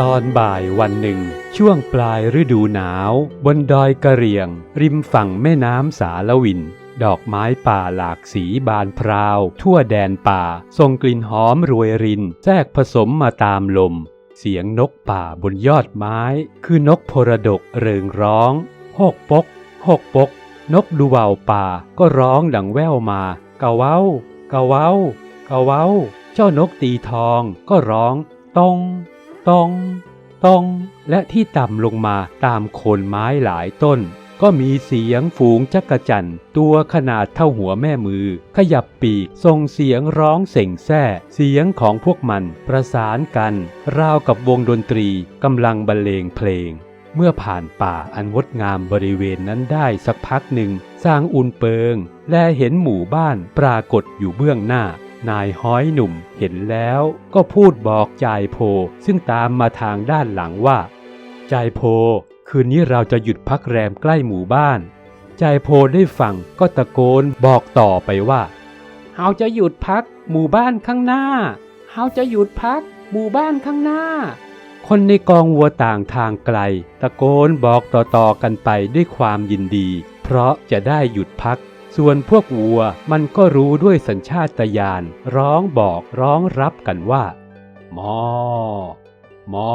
ตอนบ่ายวันหนึ่ง ช่วงปลายฤดูหนาว บนดอยกระเรียง ริมฝั่งแม่น้ำสารวิน ดอกไม้ป่าหลากสีบานพราว ทั่วแดนป่าส่งกลิ่นหอมรวยริน แทรกผสมมาตามลม เสียงนกป่าบนยอดไม้ คือนกพรดกเริงร้องโฮกปกโฮกปก นกดูว่าวป่าก็ร้องดังแว่วมากะเว้ากะเว้ากะเว้า เจ้านกตีทองก็ร้องตอง ตองตอง และที่ต่ำลงมาตามโคนไม้หลายต้น ก็มีเสียงฝูงจักรจันตัวขนาดเท่าหัวแม่มือ ขยับปีกส่งเสียงร้องเส่งแซ่เสียงของพวกมันประสานกัน ราวกับวงดนตรีกำลังบรรเลงเพลง เมื่อผ่านป่าอันงดงามบริเวณนั้นได้สักพักหนึ่ง สร้างอุ่นเปิง และเห็นหมู่บ้านปรากฏอยู่เบื้องหน้า นายห้อยหนุ่มเห็นแล้วก็พูดบอกจายโพซึ่งตามมาทางด้านหลังว่า จายโพ คืนนี้เราจะหยุดพักแรมใกล้หมู่บ้าน จายโพได้ฟังก็ตะโกนบอกต่อไปว่าเฮาจะหยุดพักหมู่บ้านข้างหน้าเฮาจะหยุดพักหมู่บ้านข้างหน้า คนในกองวัวต่างทางไกล ตะโกนบอกต่อๆกันไปด้วยความยินดี เพราะจะได้หยุดพัก ส่วนพวกวัวมันก็รู้ด้วยสัญชาตญาณร้องบอกร้องรับกันว่า มอ มอ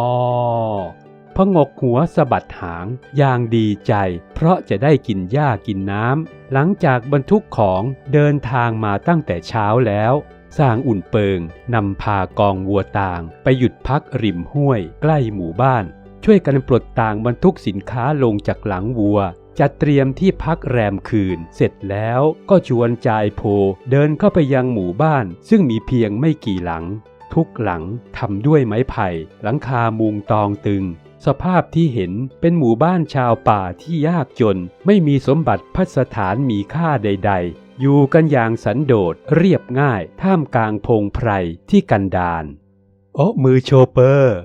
พงกหัวสะบัดหางอย่างดีใจ เพราะจะได้กินหญ้ากินน้ำ หลังจากบรรทุกของเดินทางมาตั้งแต่เช้าแล้ว สร้างอุ่นเปิงนำพากองวัวต่างไปหยุดพักริมห้วย ใกล้หมู่บ้าน ช่วยกันปลดต่างบรรทุกสินค้าลงจากหลังวัว จัดเตรียมที่พักแรมคืน เสร็จแล้วก็ชวนจายโพเดินเข้าไปยังหมู่บ้าน ซึ่งมีเพียงไม่กี่หลัง ทุกหลังทำด้วยไม้ไผ่ หลังคามุงตองตึง สภาพที่เห็นเป็นหมู่บ้านชาวป่าที่ยากจน ไม่มีสมบัติพัสถานมีค่าใด ๆ อยู่กันอย่างสันโดษเรียบง่าย ท่ามกลางพงไพรที่กันดารโอ้มือโชเปอร์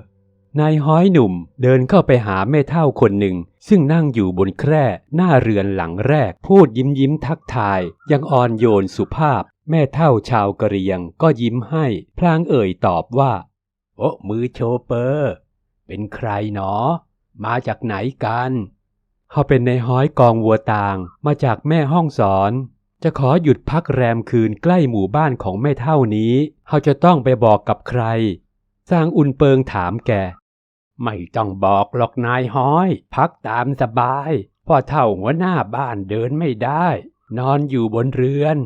นายห้อยหนุ่มเดินเข้าไปหาแม่เท่าคนหนึ่ง ซึ่งนั่งอยู่บนแคร่หน้าเรือนหลังแรก พูดยิ้มยิ้มทักทาย ยังอ่อนโยนสุภาพ แม่เท่าชาวกะเรียงก็ยิ้มให้ พลางเอ่ยตอบว่า โอ้มือโชเปอร์ เป็นใครหนอ มาจากไหนกันเขาเป็นนายห้อยกองวัวต่างมาจากแม่ห้องสอนจะขอหยุดพักแรมคืนใกล้หมู่บ้านของแม่เท่านี้ เขาจะต้องไปบอกกับใคร สร้างอุ่นเปิงถามแก ไม่ต้องบอกหรอกนายห้อย พักตามสบายพ่อเท่าหัวหน้าบ้านเดินไม่ได้ นอนอยู่บนเรือน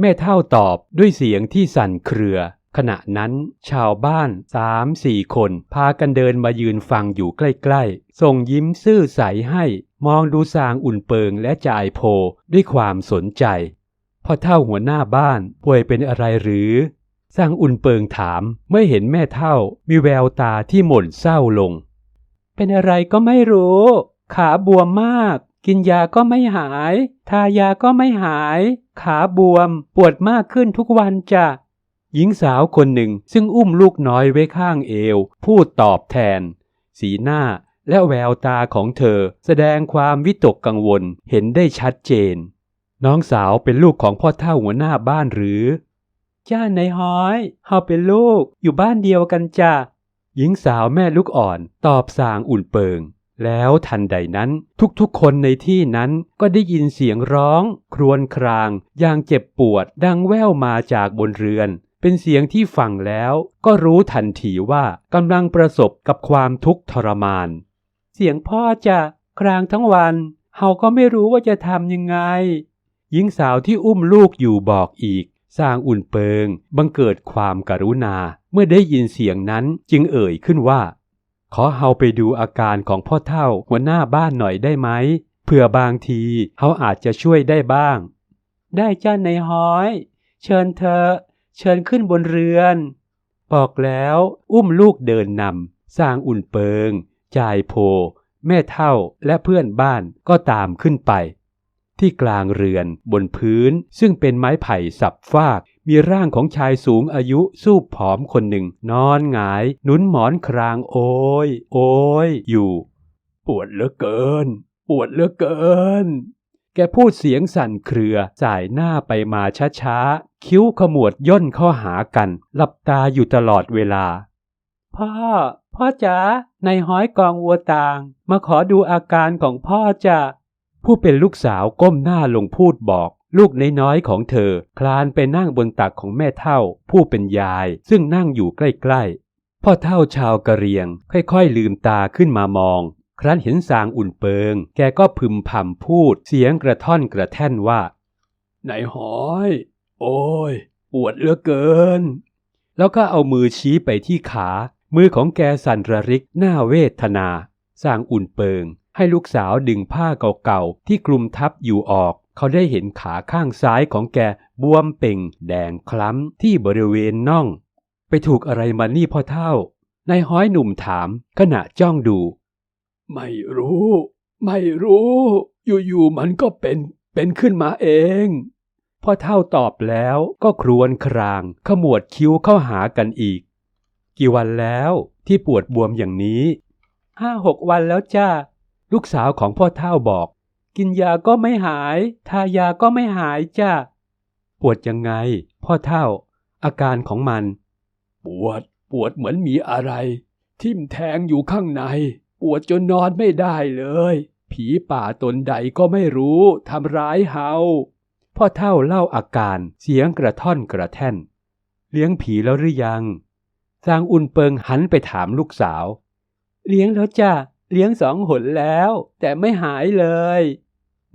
แม่เท่าตอบด้วยเสียงที่สั่นเครือ ขณะนั้นชาวบ้านสามสี่คนพากันเดินมายืนฟังอยู่ใกล้ๆ ส่งยิ้มซื่อใสให้มองดูสางอุ่นเปิงและจ่ายโพด้วยความสนใจพ่อเท่าหัวหน้าบ้านป่วยเป็นอะไรหรือ สร้างอุ่นเปิงถามเมื่อเห็นแม่เท่ามีแววตาที่หม่นเศร้าลง เป็นอะไรก็ไม่รู้ ขาบวมมาก กินยาก็ไม่หาย ทายาก็ไม่หาย ขาบวม ปวดมากขึ้นทุกวันจ้ะหญิงสาวคนหนึ่งซึ่งอุ้มลูกน้อยไว้ข้างเอว พูดตอบแทน สีหน้าและแววตาของเธอ แสดงความวิตกกังวลเห็นได้ชัดเจน น้องสาวเป็นลูกของพ่อเท่าหัวหน้าบ้านหรือ จ้านห้อยเฮาเป็นลูกอยู่บ้านเดียวกันจ้ะหญิงสาวแม่ลูกอ่อนตอบสางอุ่นเปิง แล้วทันใดนั้นทุกๆคนในที่นั้นก็ได้ยินเสียงร้อง ครวญครางอย่างเจ็บปวดดังแว่วมาจากบนเรือน เป็นเสียงที่ฟังแล้วก็รู้ทันทีว่ากำลังประสบกับความทุกข์ทรมาน เสียงพ่อจะครางทั้งวันเฮาก็ไม่รู้ว่าจะทำยังไงหญิงสาวที่อุ้มลูกอยู่บอกอีก สร้างอุ่นเปิง บังเกิดความกรุณา เมื่อได้ยินเสียงนั้นจึงเอ่ยขึ้นว่า ขอเฮาไปดูอาการของพ่อเท่าหัวหน้าบ้านหน่อยได้ไหมเผื่อบางทีเขาอาจจะช่วยได้บ้าง ได้จ้านห้อย เชิญเธอ เชิญขึ้นบนเรือน บอกแล้วอุ้มลูกเดินนำสร้างอุ่นเปิง จ่ายโพ แม่เท่าและเพื่อนบ้านก็ตามขึ้นไป ที่กลางเรือนบนพื้น ซึ่งเป็นไม้ไผ่สับฟาก มีร่างของชายสูงอายุสูบผอมคนหนึ่ง นอนหงาย หนุนหมอนครางโอย โอยอยู่ ปวดเหลือเกิน ปวดเหลือเกิน แกพูดเสียงสั่นเครือจ่ายหน้าไปมาช้าๆ คิ้วขมวดย่นเข้าหากัน หลับตาอยู่ตลอดเวลา พ่อ พ่อจ๋าในห้อยกองวัวต่าง มาขอดูอาการของพ่อจ้ะ ผู้เป็นลูกสาวก้มหน้าลงพูดบอก ลูกน้อยๆของเธอ คลานไปนั่งบนตักของแม่เท่า ผู้เป็นยายซึ่งนั่งอยู่ใกล้ๆ พ่อเท่าชาวกะเหรียง ค่อยๆลืมตาขึ้นมามอง ครั้นเห็นสางอุ่นเปิง แกก็พึมพำพูด เสียงกระท่อนกระแท่นว่านายหอย โอ้ย ปวดเหลือเกิน แล้วก็เอามือชี้ไปที่ขา มือของแกสั่นระริกหน้าเวทนาสร้างอุ่นเปิง ให้ลูกสาวดึงผ้าเก่าๆ ที่คลุมทับอยู่ออก เขาได้เห็นขาข้างซ้ายของแกบวมเป่ง แดงคล้ำที่บริเวณน่อง ไปถูกอะไรมานี่พ่อเท่านายห้อยหนุ่มถามขณะจ้องดู ไม่รู้ ไม่รู้ อยู่ๆมันก็เป็นเป็นขึ้นมาเองพ่อเท่าตอบแล้วก็ครวญครางขมวดคิ้วเข้าหากันอีก กี่วันแล้วที่ปวดบวมอย่างนี้ห้าหกวันแล้วจ้า ลูกสาวของพ่อเท่าบอก กินยาก็ไม่หาย ทายาก็ไม่หายจ้าปวดยังไง พ่อเท่า อาการของมัน ปวด ปวดเหมือนมีอะไร ทิ่มแทงอยู่ข้างใน ปวดจนนอนไม่ได้เลย ผีป่าตนใดก็ไม่รู้ทำร้ายเฮาพ่อเท่าเล่าอาการเสียงกระท่อนกระแท่น เลี้ยงผีแล้วหรือยังจางอุ่นเปิงหันไปถามลูกสาว เลี้ยงแล้วจ้ะ เลี้ยงสองหนแล้ว แต่ไม่หายเลย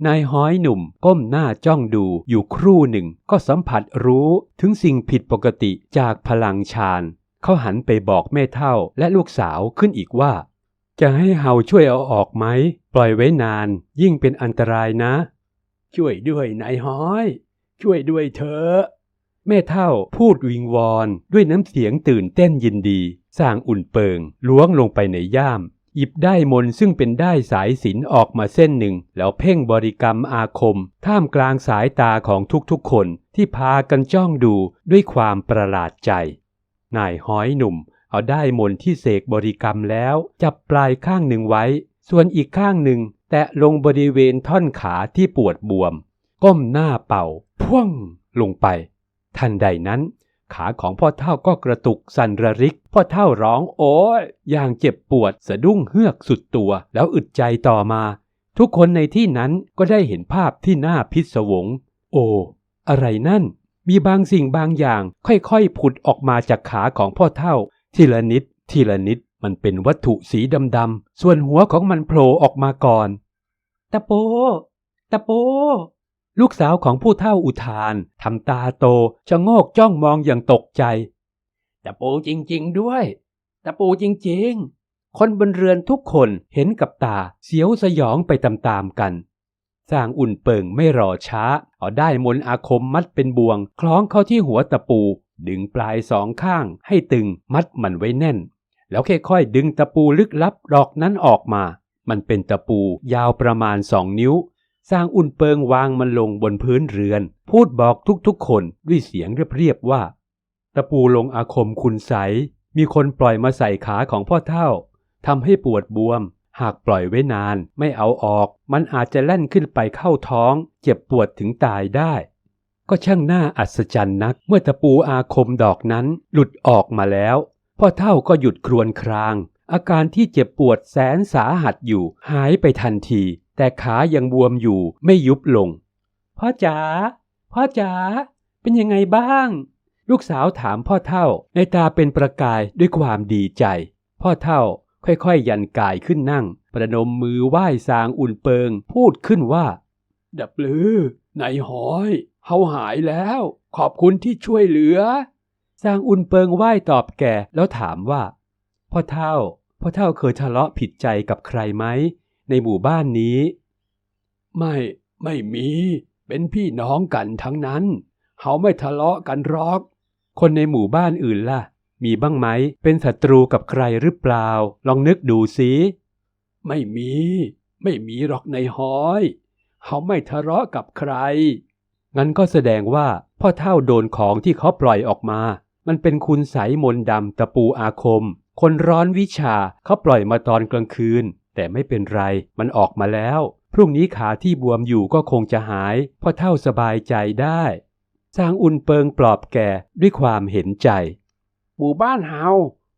นายห้อยหนุ่มก้มหน้าจ้องดูอยู่ครู่หนึ่ง ก็สัมผัสรู้ถึงสิ่งผิดปกติจากพลังฌานเขาหันไปบอกแม่เท่าและลูกสาวขึ้นอีกว่า จะให้เฮาช่วยเอาออกไหม ปล่อยไว้นานยิ่งเป็นอันตรายนะ ช่วยด้วยนายห้อย ช่วยด้วยเถอะแม่เท่าพูดวิงวอนด้วยน้ำเสียงตื่นเต้นยินดีสร้างอุ่นเปิงล้วงลงไปในย่าม หยิบได้มนซึ่งเป็นได้สายสินออกมาเส้นหนึ่ง แล้วเพ่งบริกรรมอาคม ท่ามกลางสายตาของทุกๆคนที่พากันจ้องดูด้วยความประหลาดใจ นายห้อยหนุ่ม เอาได้มนที่เสกบริกรรมแล้ว จับปลายข้างหนึ่งไว้ ส่วนอีกข้างหนึ่ง แตะลงบริเวณท่อนขาที่ปวดบวม ก้มหน้าเป่าพ่วงลงไป ทันใดนั้น ขาของพ่อเท่าก็กระตุกสั่นระริก พ่อเท่าร้องโอ้ยอย่างเจ็บปวดสะดุ้งเฮือกสุดตัว แล้วอึดใจต่อมา ทุกคนในที่นั้นก็ได้เห็นภาพที่น่าพิศวง โอ้ อะไรนั่น มีบางสิ่งบางอย่าง ค่อยๆผุดออกมาจากขาของพ่อเท่า ทีละนิด ทีละนิดมันเป็นวัตถุสีดำๆส่วนหัวของมันโผล่ออกมาก่อน ตะโป ตะโป ลูกสาวของผู้เฒ่าอุทานทำตาโตชะโงกจ้องมองอย่างตกใจ ตะปูจริง ๆ ด้วย ตะปูจริง ๆ คนบนเรือนทุกคนเห็นกับตาเสียวสยองไปตามๆกันสร้างอุ่นเปิงไม่รอช้า เอาได้มนอาคมมัดเป็นบ่วง คล้องเข้าที่หัวตะปู ดึงปลายสองข้างให้ตึงมัดมันไว้แน่น แล้วค่อยๆดึงตะปูลึกลับดอกนั้นออกมา มันเป็นตะปูยาวประมาณสองนิ้ว สร้างอุ่นเปิงวางมันลงบนพื้นเรือน พูดบอกทุกๆคนด้วยเสียงเรียบๆว่า ตะปูลงอาคมคุณใส มีคนปล่อยมาใส่ขาของพ่อเท่าทำให้ปวดบวม หากปล่อยไว้นานไม่เอาออก มันอาจจะแล่นขึ้นไปเข้าท้อง เจ็บปวดถึงตายได้ ก็ช่างน่าอัศจรรย์นัก เมื่อตะปูอาคมดอกนั้นหลุดออกมาแล้ว พ่อเท่าก็หยุดครวญคราง อาการที่เจ็บปวดแสนสาหัสอยู่หายไปทันที แต่ขายังบวมอยู่ไม่ยุบลง พ่อจ๋าพ่อจ๋าเป็นยังไงบ้าง ลูกสาวถามพ่อเท่าในตาเป็นประกายด้วยความดีใจ พ่อเท่าค่อยๆ ยันกายขึ้นนั่ง ประนมมือไหว้สางอุ่นเปิง พูดขึ้นว่า ดับลือนายหอยเฮาหายแล้ว ขอบคุณที่ช่วยเหลือ สางอุ่นเปิงไหว้ตอบแก่แล้วถามว่า พ่อเท่า พ่อเท่าเคยทะเลาะผิดใจกับใครไหม ในหมู่บ้านนี้ ไม่ไม่มี เป็นพี่น้องกันทั้งนั้นเฮาไม่ทะเลาะกันหรอก คนในหมู่บ้านอื่นล่ะ มีบ้างไหม เป็นศัตรูกับใครหรือเปล่า ลองนึกดูสิไม่มี ไม่มีหรอกในห้อยเฮาไม่ทะเลาะกับใคร งั้นก็แสดงว่าพ่อเท่าโดนของที่เขาปล่อยออกมา มันเป็นคุณใสยมนต์ดำตะปูอาคม คนร้อนวิชาเขาปล่อยมาตอนกลางคืน แต่ไม่เป็นไร มันออกมาแล้ว พรุ่งนี้ขาที่บวมอยู่ก็คงจะหายพ่อเท่าสบายใจได้สร้างอุ่นเปิงปลอบแกด้วยความเห็นใจ หมู่บ้านเฮา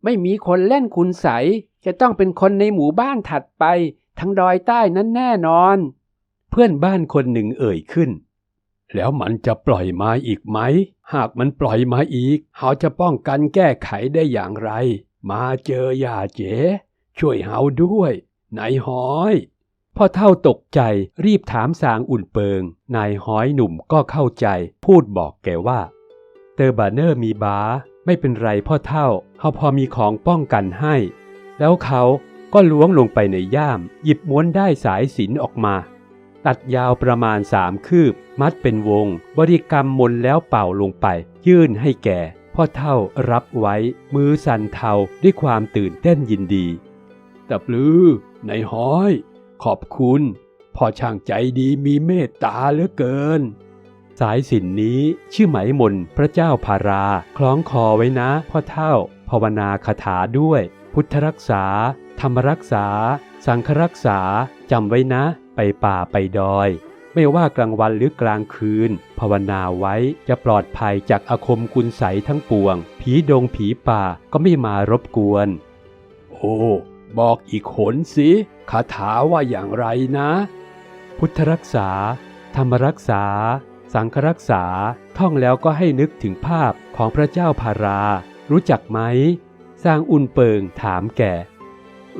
ไม่มีคนเล่นคุณใสยจะต้องเป็นคนในหมู่บ้านถัดไปทางดอยใต้นั้นแน่นอน เพื่อนบ้านคนหนึ่งเอ่ยขึ้น แล้วมันจะปล่อยมาอีกไหม หากมันปล่อยมาอีกเฮาจะป้องกันแก้ไขได้อย่างไร มาเจอย่าเจ๋ช่วยเฮาด้วย นายห้อยพ่อเท่าตกใจรีบถามสางอุ่นเปิง นายห้อยหนุ่มก็เข้าใจ พูดบอกแกว่า เตอร์บาเนอร์มีบาไม่เป็นไรพ่อเท่าเขาพอมีของป้องกันให้ แล้วเขาก็ล้วงลงไปในย่าม หยิบม้วนได้สายสิญจนออกมา ตัดยาวประมาณสามคืบ มัดเป็นวง บริกรรมมนแล้วเป่าลงไป ยื่นให้แก่พ่อเท่ารับไว้ มือสั่นเทาด้วยความตื่นเต้นยินดี ตับลือ ในายห้อย ขอบคุณพ่อช่างใจดีมีเมตตาเหลือเกิน สายสินนี้ชื่อไหมมนพระเจ้าพารา คล้องคอไว้นะพ่อเท่า ภาวนาคาถาด้วย พุทธรักษา ธรรมรักษา สังฆรักษาจำไว้นะ ไปป่าไปดอย ไม่ว่ากลางวันหรือกลางคืน ภาวนาไว้จะปลอดภัยจากอาคมกุณใสยทั้งปวง ผีดงผีป่าก็ไม่มารบกวน โอ้ บอกอีกหนสิคาถาว่าอย่างไรนะ พุทธรักษา ธรรมรักษา สังฆรักษา ท่องแล้วก็ให้นึกถึงภาพของพระเจ้าพารา รู้จักไหม สร้างอุ่นเปิงถามแก่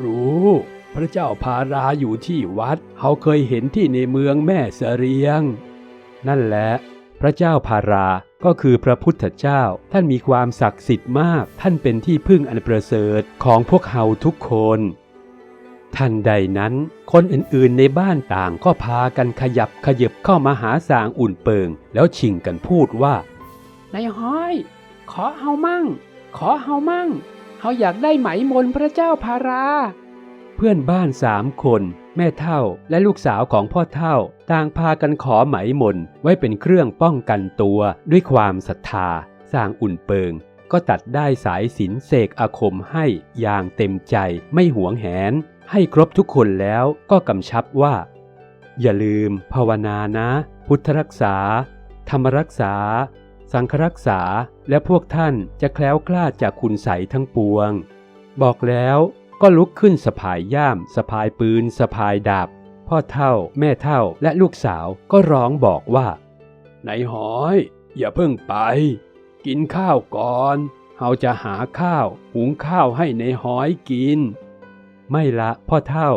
รู้ พระเจ้าพาราอยู่ที่วัด เขาเคยเห็นที่ในเมืองแม่เสรียง นั่นแหละ ระเจ้าพาราก็คือพระพุทธเจ้า ท่านมีความศักดิ์สิทธิ์มาก ท่านเป็นที่พึ่งอันประเสริฐของพวกเฮาทุกคนทันใดนั้น คนอื่นๆในบ้านต่างก็พากันขยับขยับเข้ามาหาสางอุ่นเปิง แล้วชิงกันพูดว่านายห้อย ขอเฮามั่ง ขอเฮามั่งเฮาอยากได้ไหมมนพระเจ้าพารา พื่อนบ้านสามคน แม่เท่าและลูกสาวของพ่อเท่า ต่างพากันขอไหมมนไว้เป็นเครื่องป้องกันตัวด้วยความศรัทธา สร้างอุ่นเปิง ก็ตัดได้สายสินเสกอาคมให้อย่างเต็มใจไม่หวงแหน ให้ครบทุกคนแล้วก็กำชับว่า อย่าลืมภาวนานะ พุทธรักษา ธรรมรักษา สังฆรักษาและพวกท่านจะแคล้วคลาดจากคุณใสทั้งปวง บอกแล้ว ก็ลุกขึ้นสะพายย่ามสะพายปืนสะพายดาบ พ่อเท่า แม่เท่าและลูกสาวก็ร้องบอกว่า นายหอย อย่าเพิ่งไป กินข้าวก่อนเฮาจะหาข้าว หุงข้าวให้ในายหอยกิน ไม่ละพ่อเท่า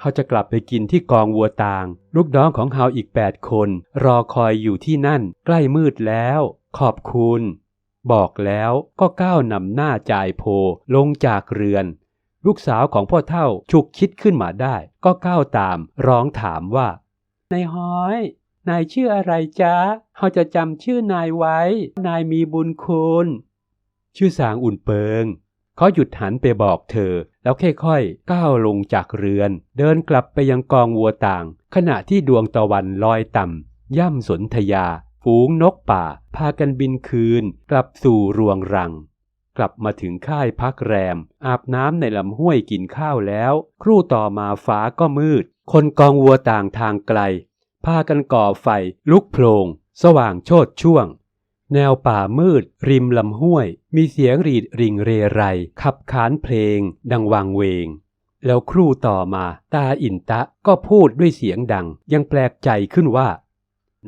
เฮาจะกลับไปกินที่กองวัวต่าง ลูกน้องของเฮาอีกแปดคน รอคอยอยู่ที่นั่น ใกล้มืดแล้ว ขอบคุณ บอกแล้วก็ก้าวนำหน้าจ่ายโพลงจากเรือน ลูกสาวของพ่อเท่าฉุกคิดขึ้นมาได้ ก็ก้าวตามร้องถามว่านายห้อย นายชื่ออะไรจ๊ะเขาจะจำชื่อนายไว้ นายมีบุญคุณ ชื่อสางอุ่นเปิงเขาหยุดหันไปบอกเธอ แล้วค่อยๆก้าวลงจากเรือน เดินกลับไปยังกองวัวต่าง ขณะที่ดวงตะวันลอยต่ำย่ำสนธยา ฝูงนกป่า พากันบินคืน กลับสู่รวงรัง กลับมาถึงค่ายพักแรม อาบน้ำในลำห้วยกินข้าวแล้ว ครู่ต่อมาฟ้าก็มืด คนกองวัวต่างทางไกล พากันก่อไฟลุกโพลง สว่างโชดช่วง แนวป่ามืด ริมลำห้วย มีเสียงรีดริงเรไร ขับขานเพลง ดังวังเวง แล้วครู่ต่อมาตาอินตะก็พูดด้วยเสียงดัง ยังแปลกใจขึ้นว่า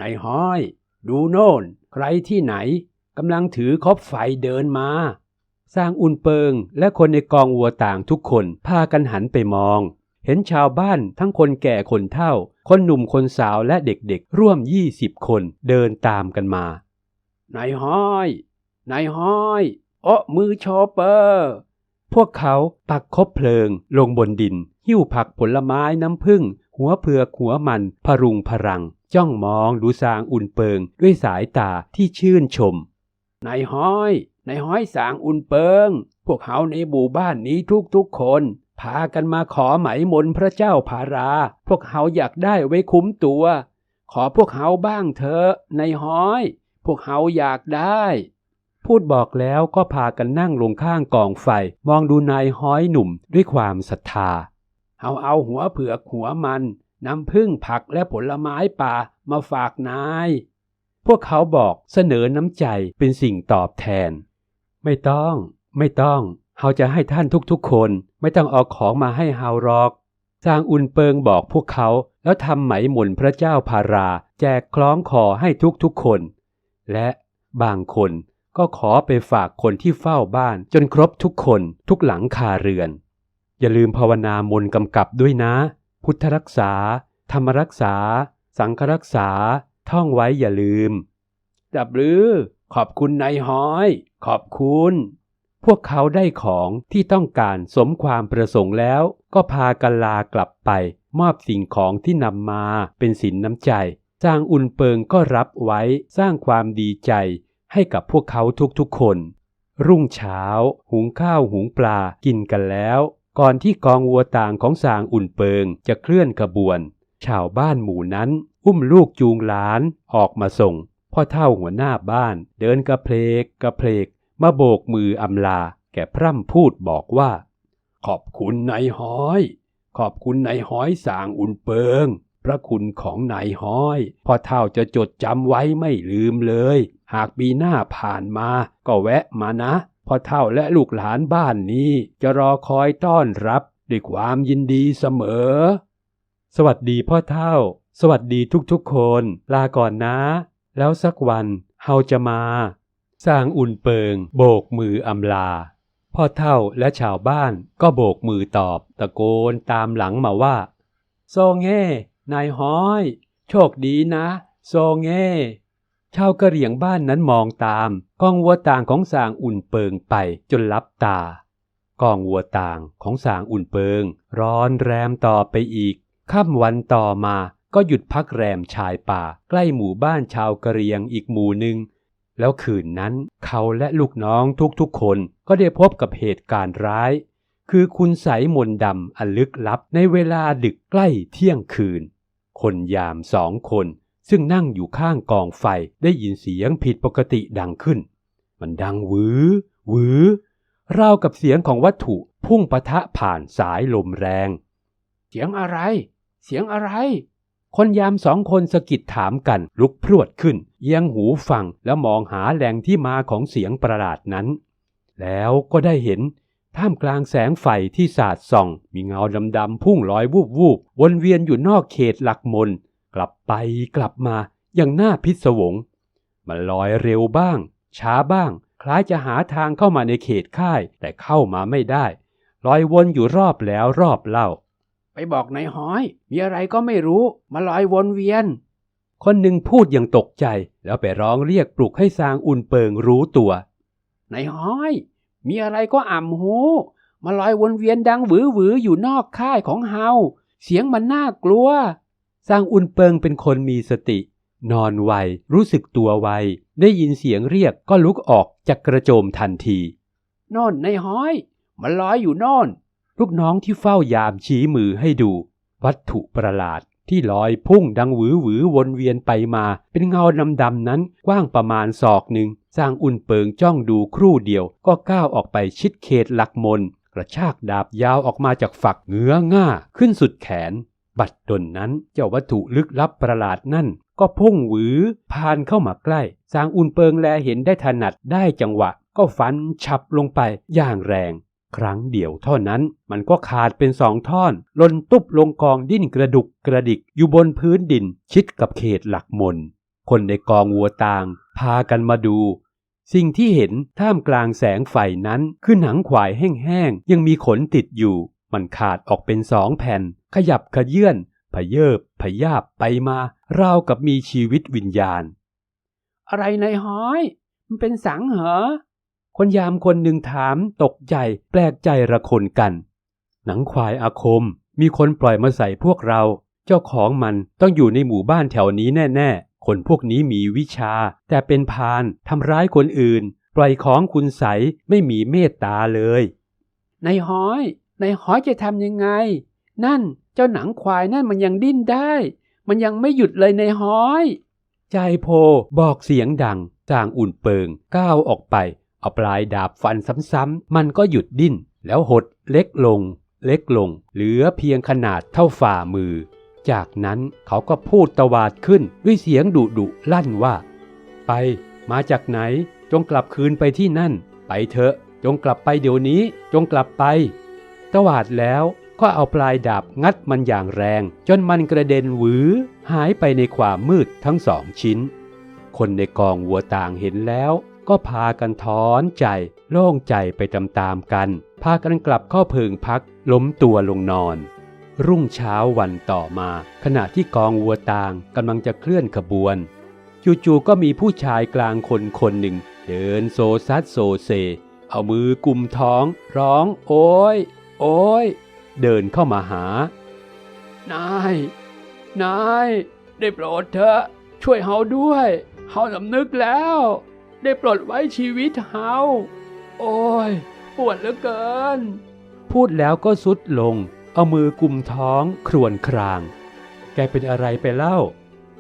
นายห้อย ดูโน่น ใครที่ไหนกำลังถือคบไฟเดินมา สร้างอุ่นเปิงและคนในกองวัวต่างทุกคนพากันหันไปมอง เห็นชาวบ้านทั้งคนแก่คนเฒ่า คนหนุ่มคนสาวและเด็กๆ ร่วมยี่สิบคนเดินตามกันมานายห้อยนายห้อยโอ้มือโชเปอร์ พวกเขาปักคบเพลิงลงบนดิน หิ้วผักผลไม้น้ำผึ้งหัวเผือกหัวมันพรุงพรัง จ้องมองดูสางอุ่นเปิงด้วยสายตาที่ชื่นชมนายห้อย ในห้อยสางอุ่นเปิง พวกเขาในหมู่บ้านนี้ทุกๆคน พากันมาขอไหมมนพระเจ้าพารา พวกเขาอยากได้ไว้คุ้มตัว ขอพวกเขาบ้างเถอะในห้อย พวกเขาอยากได้ พูดบอกแล้วก็พากันนั่งลงข้างกองไฟ มองดูนายห้อยหนุ่มด้วยความศรัทธา เอาเอาหัวเผือกหัวมันน้ำผึ้งผักและผลไม้ป่ามาฝากนาย พวกเขาบอกเสนอน้ำใจเป็นสิ่งตอบแทน ไม่ต้อง ไม่ต้องเฮาจะให้ท่านทุกๆคน ไม่ต้องเอาของมาให้เฮาหรอกจางอุนเปิงบอกพวกเขาแล้วทำไหมหมุนพระเจ้าพารา แจกคล้องคอให้ทุกๆคน และบางคนก็ขอไปฝากคนที่เฝ้าบ้านจนครบทุกคนทุกหลังคาเรือน อย่าลืมภาวนามนกำกับด้วยนะ พุทธรักษา ธรรมรักษา สังฆรักษา ท่องไว้อย่าลืม ดับรือ ขอบคุณนายห้อย ขอบคุณ พวกเขาได้ของที่ต้องการสมความประสงค์แล้ว ก็พากันลากลับไป มอบสิ่งของที่นำมาเป็นสินน้ำใจจางอุ่นเปิงก็รับไว้สร้างความดีใจให้กับพวกเขาทุกๆคน รุ่งเช้า หุงข้าวหุงปลากินกันแล้ว ก่อนที่กองวัวต่างของสางอุ่นเปิงจะเคลื่อนขบวน ชาวบ้านหมู่นั้น อุ้มลูกจูงหลานออกมาส่ง พ่อเท่าหัวหน้าบ้านเดินกระเพลกกระเพลกมาโบกมืออำลาแก่พร่ำพูดบอกว่า ขอบคุณนายห้อย ขอบคุณนายห้อยสางอุ่นเปิง พระคุณของนายห้อยพ่อเท่าจะจดจำไว้ไม่ลืมเลย หากปีหน้าผ่านมาก็แวะมานะพ่อเท่าและลูกหลานบ้านนี้จะรอคอยต้อนรับด้วยความยินดีเสมอ สวัสดีพ่อเท่า สวัสดีทุกๆคน ลาก่อนนะ แล้วสักวันเฮาจะมา สร้างอุ่นเปิง โบกมืออำลา พ่อเท่าและชาวบ้านก็โบกมือตอบตะโกนตามหลังมาว่า โซเง่นายห้อย โชคดีนะ โซเง่ชาวกะเหรี่ยงบ้านนั้นมองตามกองวัวต่างของสางอุ่นเปิงไปจนลับตากองวัวต่างของสางอุ่นเปิง ร้อนแรมต่อไปอีกค่ำวันต่อมา ก็หยุดพักแรมชายป่าใกล้หมู่บ้านชาวกะเรียงอีกหมู่หนึ่ง แล้วคืนนั้นเขาและลูกน้องทุกๆคนก็ได้พบกับเหตุการณ์ร้าย คือคุณใสยมนดำอันลึกลับในเวลาดึกใกล้เที่ยงคืน คนยามสองคนซึ่งนั่งอยู่ข้างกองไฟได้ยินเสียงผิดปกติดังขึ้น มันดังหวือ หวือราวกับเสียงของวัตถุพุ่งปะทะผ่านสายลมแรง เสียงอะไร เสียงอะไร คนยามสองคนสะกิดถามกันลุกพรวดขึ้น เอียงหูฟังแล้วมองหาแหล่งที่มาของเสียงประหลาดนั้น แล้วก็ได้เห็น ท่ามกลางแสงไฟที่สาดส่อง มีเงาดำๆพุ่งลอยวูบวูบๆวนเวียนอยู่นอกเขตหลักมน กลับไปกลับมาอย่างน่าพิศวง มันลอยเร็วบ้าง ช้าบ้าง คล้ายจะหาทางเข้ามาในเขตค่ายแต่เข้ามาไม่ได้ ลอยวนอยู่รอบแล้วรอบเล่า ไปบอกนายห้อย มีอะไรก็ไม่รู้มาลอยวนเวียน คนหนึ่งพูดอย่างตกใจ แล้วไปร้องเรียกปลุกให้ซางอุ่นเปิงรู้ตัวนายห้อย มีอะไรก็อ่ำหู มาลอยวนเวียนดังหวือหวืออยู่นอกค่ายของเฮา เสียงมันน่ากลัวซางอุ่นเปิงเป็นคนมีสติ นอนไว รู้สึกตัวไว ได้ยินเสียงเรียกก็ลุกออกจากกระโจมทันที โน่นนายห้อย มันลอยอยู่โน่น ลูกน้องที่เฝ้ายามชี้มือให้ดู วัตถุประหลาดที่ลอยพุ่งดังหวือหวือวนเวียนไปมา เป็นเงาดำๆนั้นกว้างประมาณศอกหนึ่งสร้างอุ่นเปิงจ้องดูครู่เดียว ก็ก้าวออกไปชิดเขตหลักมนกระชากดาบยาวออกมาจากฝักเงื้อง่าขึ้นสุดแขน บัดดลนั้นเจ้าวัตถุลึกลับประหลาดนั่น ก็พุ่งหวือผ่านเข้ามาใกล้สร้างอุ่นเปิงแลเห็นได้ถนัดได้จังหวะ ก็ฟันฉับลงไปอย่างแรง ครั้งเดียวเท่านั้นมันก็ขาดเป็นสองท่อนล่นตุบลงกองดิ้นกระดุกกระดิกอยู่บนพื้นดินชิดกับเขตหลักมน คนในกองวัวต่าง พากันมาดู สิ่งที่เห็นท่ามกลางแสงไฟนั้นคือหนังขวายแห้งๆ ยังมีขนติดอยู่ มันขาดออกเป็นสองแผ่น ขยับขยื่นพเยิบพยาบไปมาราวกับมีชีวิตวิญญาณ อะไรนายห้อย มันเป็นสังเหรอ คนยามคนหนึ่งถามตกใจแปลกใจระคนกัน หนังควายอาคม มีคนปล่อยมาใส่พวกเรา เจ้าของมันต้องอยู่ในหมู่บ้านแถวนี้แน่ ๆ คนพวกนี้มีวิชา แต่เป็นพานทำร้ายคนอื่น ปล่อยของคุณใสยไม่มีเมตตาเลยนายห้อยนายห้อยจะทำยังไง นั่นเจ้าหนังควายนั่นมันยังดิ้นได้ มันยังไม่หยุดเลยนายห้อย ใจโพบอกเสียงดังจางอุ่นเปิงก้าวออกไป เอาปลายดาบฟันซ้ำๆ มันก็หยุดดิ้น แล้วหดเล็กลง เล็กลง เหลือเพียงขนาดเท่าฝ่ามือ จากนั้นเขาก็พูดตวาดขึ้นด้วยเสียงดุดุลั่นว่า ไปมาจากไหน จงกลับคืนไปที่นั่น ไปเถอะ จงกลับไปเดี๋ยวนี้ จงกลับไป ตวาดแล้วก็เอาปลายดาบงัดมันอย่างแรง จนมันกระเด็นหวือ หายไปในความมืดทั้งสองชิ้น คนในกองวัวต่างเห็นแล้ว ก็พากันถอนใจ โล่งใจไปตามๆกัน พากันกลับเข้าเพิงพักล้มตัวลงนอน รุ่งเช้าวันต่อมา ขณะที่กองวัวต่างกำลังจะเคลื่อนขบวน จู่ๆก็มีผู้ชายกลางคนคนหนึ่ง เดินโซซัดโซเซ เอามือกุมท้อง ร้อง โอ้ยโอ้ยเดินเข้ามาหา นาย นาย ได้โปรดเถอะ ช่วยเฮาด้วย เฮาสำนึกแล้ว ได้โปรดไว้ชีวิตเฮา โอ้ย ปวดเหลือเกิน พูดแล้วก็สุดลง เอามือกุมท้องครวนคราง แกเป็นอะไรไปเล่า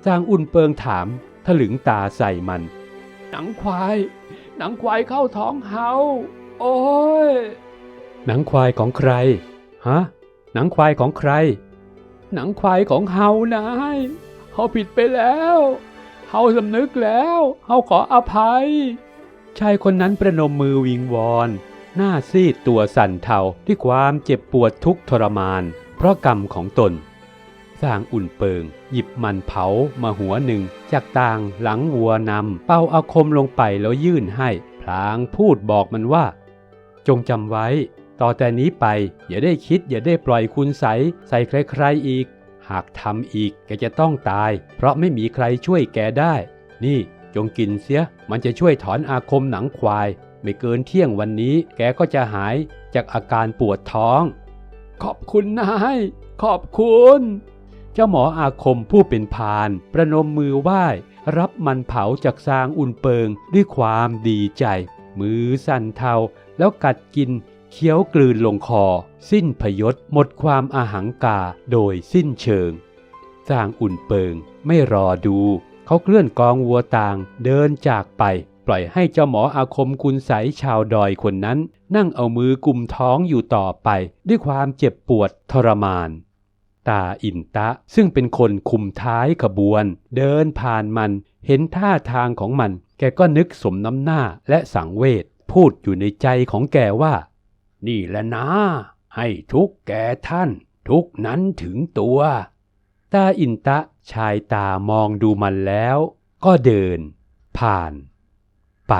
จางอุ่นเปิงถามถลึงตาใส่มัน หนังควาย หนังควายเข้าท้องเฮา โอ้ย หนังควายของใคร ฮะ หนังควายของใคร หนังควายของเฮานายเฮาผิดไปแล้ว เฮาสำนึกแล้วเฮาขออภัย ชายคนนั้นประนมมือวิงวอน หน้าซีดตัวสั่นเทาด้วยความเจ็บปวดทุกทรมาน เพราะกรรมของตน สร้างอุ่นเปิง หยิบมันเผามาหัวหนึ่ง จากต่างหลังวัวนำเป่าอาคมลงไปแล้วยื่นให้ พลางพูดบอกมันว่า จงจำไว้ ต่อแต่นี้ไป อย่าได้คิดอย่าได้ปล่อยคุณใสใส่ใครๆอีก หากทำอีกแกจะต้องตาย เพราะไม่มีใครช่วยแกได้ นี่จงกินเสีย มันจะช่วยถอนอาคมหนังควาย ไม่เกินเที่ยงวันนี้ แกก็จะหายจากอาการปวดท้อง ขอบคุณนาย ขอบคุณ เจ้าหมออาคมผู้เป็นพาน ประนมมือไหว้ รับมันเผาจากซางอุ่นเปิงด้วยความดีใจ มือสั่นเทาแล้วกัดกิน เคี้ยวกลืนลงคอ สิ้นพยศหมดความอาหังกาโดยสิ้นเชิง สร้างอุ่นเปิง ไม่รอดู เขาเคลื่อนกองวัวต่างเดินจากไป ปล่อยให้เจ้าหมออาคมคุณใสชาวดอยคนนั้น นั่งเอามือกุมท้องอยู่ต่อไป ด้วยความเจ็บปวดทรมาน ตาอินตะซึ่งเป็นคนคุมท้ายขบวน เดินผ่านมันเห็นท่าทางของมัน แกก็นึกสมน้ำหน้าและสังเวชพูดอยู่ในใจของแกว่า นี่แหละนะ ให้ทุกแก่ท่าน ทุกนั้นถึงตัว ตาอินตะชายตามองดูมันแล้ว ก็เดิน ผ่าน ไป